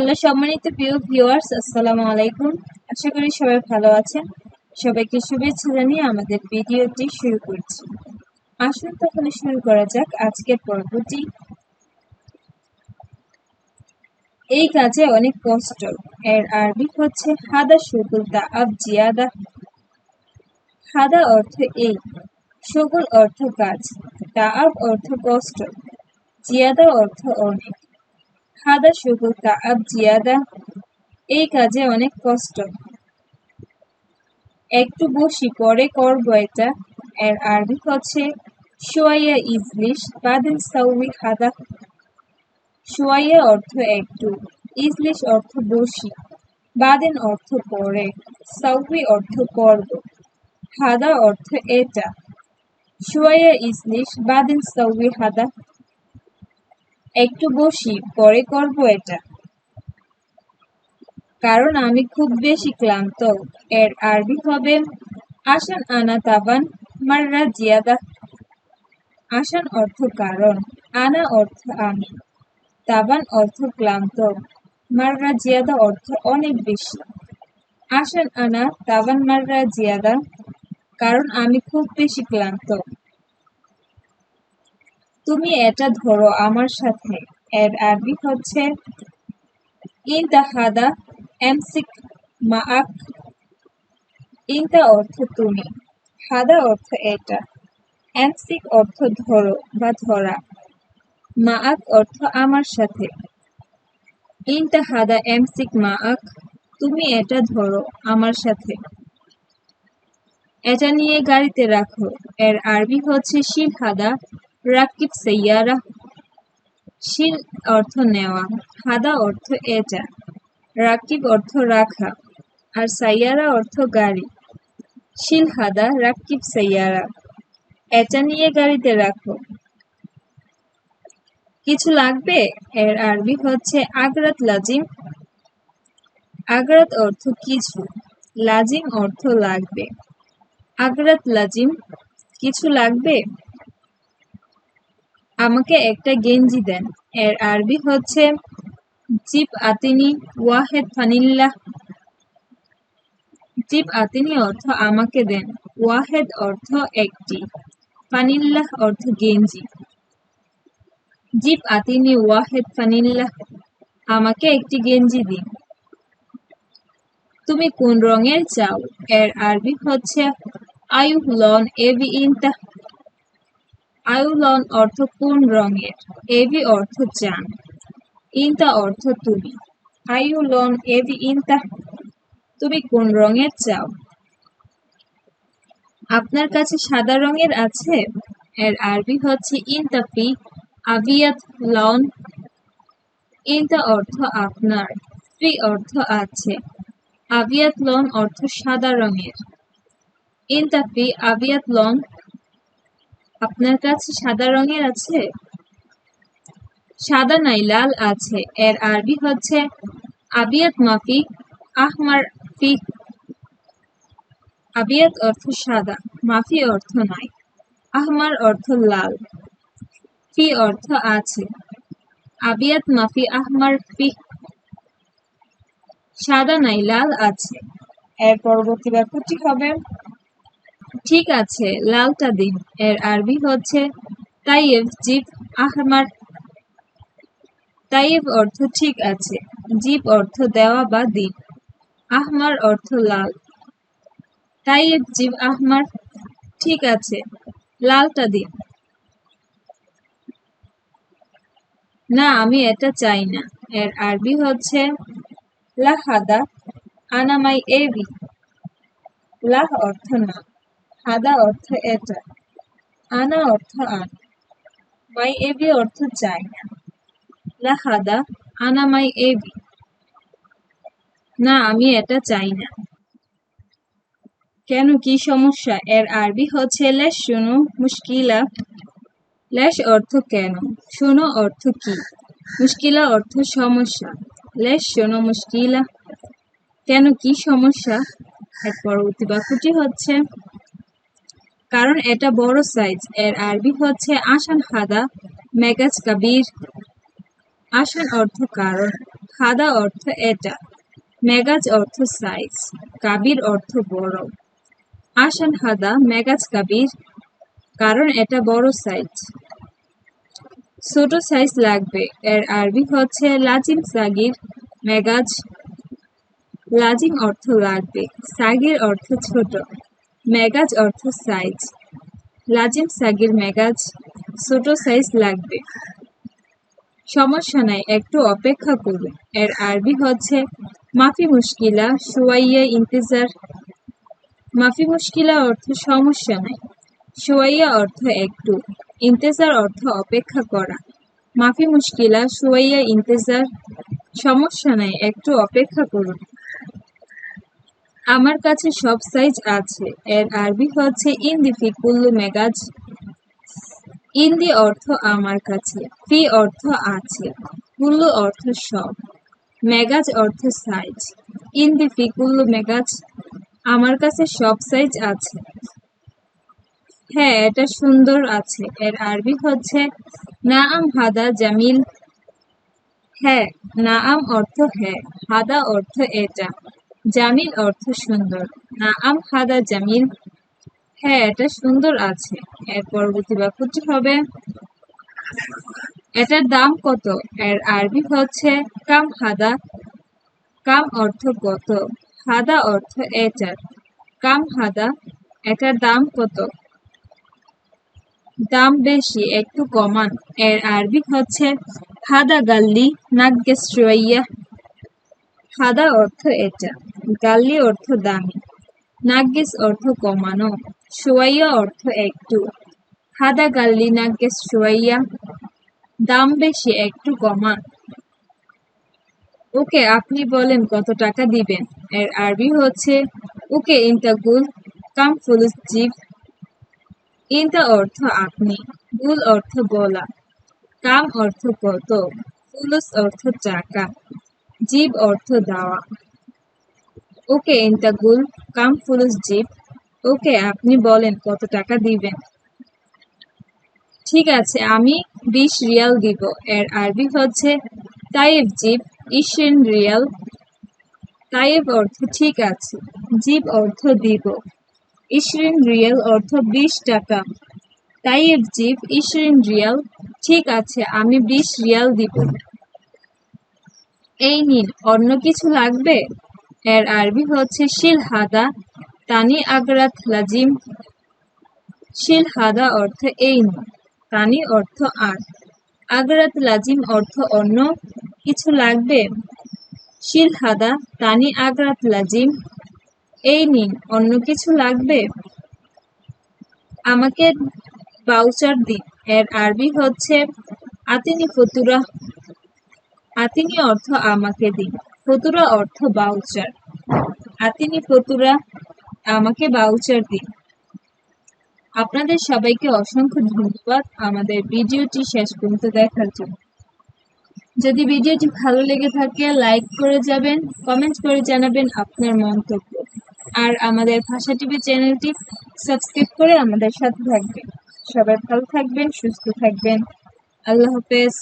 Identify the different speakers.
Speaker 1: Hello, সম্মানিত প্রিয় viewers আসসালামু আলাইকুম। আশা করি সবাই ভালো আছেন। সবাইকে শুভেচ্ছা জানিয়ে আমাদের ভিডিওটি শুরু করছি। আসুন তাহলে শুরু করা যাক আজকের পর্বটি। এই কাজে অনেক কষ্ট। এর আরবি হচ্ছে, হাদা শুকুল তা আব জিয়াদা। হাদা অর্থ এই শুকুল অর্থ কাজ। তা আব অর্থ কষ্ট। জিয়াদা অর্থ অনেক। হাদা শুকুল তাআব জিয়াদা, এই কাজে অনেক কষ্ট। একটু বসি, পরে করব এটা। এর আরবি হচ্ছে শোয়াইয়া ইজলিশ বাদিন সাউই হাদা। শোয়াইয়া অর্থ একটু, ইজলিশ অর্থ বসি, বাদিন অর্থ পরে সাউই অর্থ করব। হাদা অর্থ এটা শোয়াইয়া ইজলিশ বাদিন সাউই হাদা। একটু বসি, পরে করব এটা। কারণ আমি খুব বেশি ক্লান্ত। এর আরবি হবে, আসান আনা তাবান মাররা জিয়াদা। আসান অর্থ কারণ, আনা অর্থ আমি। তাবান অর্থ ক্লান্ত, মাররা জিয়াদা অর্থ অনেক বেশি। আসান আনা তাবান মাররা জিয়াদা, কারণ আমি খুব বেশি ক্লান্ত। তুমি এটা ধরো আমার সাথে। এর আরবি হচ্ছে হাদা এমসিক অর্থ তুমি। হাদা অর্থ এটা। এমসিক অর্থ ধরো বা ধরা। অর্থ আমার সাথে। হাদা এমসিক তুমি এটা ধরো আমার সাথে। এটা নিয়ে গাড়িতে রাখো। এর আরবি হচ্ছে শিল হাদা রাকিব সৈয়ারা শিল অর্থ নেওয়া, হাদা অর্থ এটা রাকিব অর্থ রাখা আর সাইয়ারা অর্থ গাড়ি। শিল, হাদা, রাকিব, সাইয়ারা এটা নিয়ে গাড়িতে রাখো। কিছু লাগবে? এর আরবি হচ্ছে আগরাত লাজিম। আগরাত অর্থ কিছু, লাজিম অর্থ লাগবে। আগরাত লাজিম, কিছু লাগবে? আমাকে একটা গেঞ্জি দেন। এর আরবি হচ্ছে জিপ আতিনি ওয়াহেদ ফানিল্লাহ। জিপ আতিনি অর্থ আমাকে দেন, ওয়াহেদ অর্থ একটি, ফানিল্লাহ অর্থ গেঞ্জি। জিপ আতিনি ওয়াহেদ ফানিল্লাহ, আমাকে একটি গেঞ্জি দিন। তুমি কোন রঙের চাও? এর আরবি হচ্ছে, আয়ুহ লন এবি ইনতা আয়ুলন অর্থ কোন রঙের? এবি অর্থ চান ইনতা অর্থ তুমি। আয়ুলন এবি ইনতা। তুমি কোন রঙের চাও? আপনার কাছে সাদা রঙের আছে? এর আরবি হচ্ছে ইনতাফি আবিয়াত লন। ইনতা অর্থ আপনার। ফি অর্থ আছে। আবিয়াত লন অর্থ সাদা রঙের। ইনতাফি আবিয়াত লন আপনার কাছে সাদা রঙের আছে? সাদা নাই, লাল আছে। এর আরবি হচ্ছে আবিয়াত মাফি, আহমার ফি। আবিয়াত অর্থ সাদা, মাফি অর্থ নাই, আহমার অর্থ লাল, ফি অর্থ আছে। আবিয়াত মাফি, আহমার ফি। সাদা নাই, লাল আছে। এর পরবর্তী ব্যাপারটি হবে ঠিক আছে লালটা দিন এর আরবি হচ্ছে তাইয়েব জিপ আহমার। তাইয়েব অর্থ ঠিক আছে জিপ অর্থ দেওয়া বা দিন আহমার অর্থ লাল। তাইয়েব জিপ আহমার, ঠিক আছে লালটা দিন না, আমি এটা চাই না, এর আরবি হচ্ছে লাহাদা আনামাই এবি। লাহ অর্থ না। হাদা অর্থ এটা। আনা অর্থ আন মাই এবি অর্থ চাই না। লা হাদা আনা মাই এবি। না, আমি এটা চাই না। কেন কি সমস্যা? এর আরবি হচ্ছে লেশ, শুনো, মুশকিলা। লেশ অর্থ কেন? শোনো অর্থ কি? মুশকিলা অর্থ সমস্যা। লেশ, শোনো, মুশকিলা। কেন কি সমস্যা? এর পরবর্তী বাক্যটি হচ্ছে। কারণ এটা বড় সাইজ এর আরবি হচ্ছে আসান হাদা, মেগাজ কাবির। আসান অর্থ কারণ, হাদা অর্থ এটা। মেগাজ অর্থ সাইজ কাবির অর্থ বড়। আসান হাদা, মেগাজ কাবির, কারণ এটা বড় সাইজ ছোট সাইজ লাগবে। এর আরবি হচ্ছে লাজিম সাগির, মেগাজ। লাজিম অর্থ লাগবে। সাগির অর্থ ছোট। মেগাজ অর্থ সাইজ। লাজিম সাগির মেগাজ ছোট সাইজ লাগবে। সমস্যা নাই, একটু অপেক্ষা করুন। এর আরবি হচ্ছে, মাফি মুশকিলা, সুয়াইয়া ইন্তেজার। মাফি মুশকিলা অর্থ সমস্যা নাই। সুয়াইয়া অর্থ একটু, ইন্তেজার অর্থ অপেক্ষা করা। মাফি মুশকিলা, সুয়াইয়া ইন্তেজার। সমস্যা নাই, একটু অপেক্ষা করুন। আমার কাছে সব সাইজ আছে। এর আরবি হচ্ছে ইন্দি ফি কুল্লু মেগাজ। ইন্দি অর্থ আমার কাছে, ফি অর্থ আছে, কুল্লু অর্থ সব, মেগাজ অর্থ সাইজ, ইন্দি ফি কুল্লু মেগাজ আমার কাছে সব সাইজ আছে। হ্যাঁ এটা সুন্দর আছে। এর আরবি হচ্ছে নাআম হাদা জামিল। হ্যাঁ নাআম অর্থ হ্যাঁ হাদা অর্থ এটা। জামিল অর্থ সুন্দর। নাআম হাদা জামিল। হ্যাঁ এটা সুন্দর আছে। এর পরবর্তী বাক্যটি হবে, এটার দাম কত? এর আরবি হচ্ছে, কাম হাদা। কাম অর্থ কত? হাদা অর্থ এটার। কাম হাদা, এটার দাম কত? দাম বেশি, একটু কমান। এর আরবি হচ্ছে, হাদা গাল্লি শুয়াইয়া হাদা অর্থ এটা, গাল্লি অর্থ দামি, নাগ্গেস অর্থ কমানো, সোয়াইয়া অর্থ একটু হাদা গাল্লি, নাগ্গেস, সোয়াইয়া, দাম বেশি, একটু কমান ওকে, আপনি বলেন কত টাকা দিবেন? এর আরবি হচ্ছে, ওকে ইন্টাগুল কাম ফুলুস জিপ ইন্টা অর্থ আপনি, গুল অর্থ বলা, কাম অর্থ কত, ফুলুস অর্থ টাকা জীব অর্থ দেওয়া। ওকে ইন্টাগুল কাম ফুলুস জিপ ওকে, আপনি বলেন কত টাকা দিবেন? ঠিক আছে, আমি বিশ রিয়াল দিব। এর আরবি হচ্ছে তাইব জিপ ইশিন রিয়াল। তাইব অর্থ ঠিক আছে, জীব অর্থ দিব। ইশরিন রিয়াল অর্থ বিশ টাকা। তাইব জিপ ইশরিন রিয়াল, ঠিক আছে, আমি বিশ রিয়াল দিব। এই নিন অন্য কিছু লাগবে? এর আরবি হচ্ছে শিল হাদা, তানি আগরাত লাজিম। শিল হাদা অর্থ এই নিন তানি অর্থ আর। আগরাত লাজিম অর্থ অন্য কিছু লাগবে? শিল হাদা, তানি আগরাত লাজিম, এই নিন অন্য কিছু লাগবে? আমাকে বাউচার দিন। এর আরবি হচ্ছে আতিনি ফতুরা আতিনি অর্থ আমাকে দিন, ফতুরা অর্থ বাউচার আতিনি, ফতুরা, আমাকে বাউচার দিন। আপনাদের সবাইকে অসংখ্য ধন্যবাদ আমাদের ভিডিওটি শেষ পর্যন্ত দেখার জন্য। যদি ভিডিওটি ভালো লেগে থাকে লাইক করে যাবেন কমেন্ট করে জানাবেন আপনার মন্তব্য। আর আমাদের ভাষা টিভি চ্যানেলটি সাবস্ক্রাইব করে আমাদের সাথে থাকবেন। সবাই ভালো থাকবেন, সুস্থ থাকবেন। আল্লাহ হাফেজ।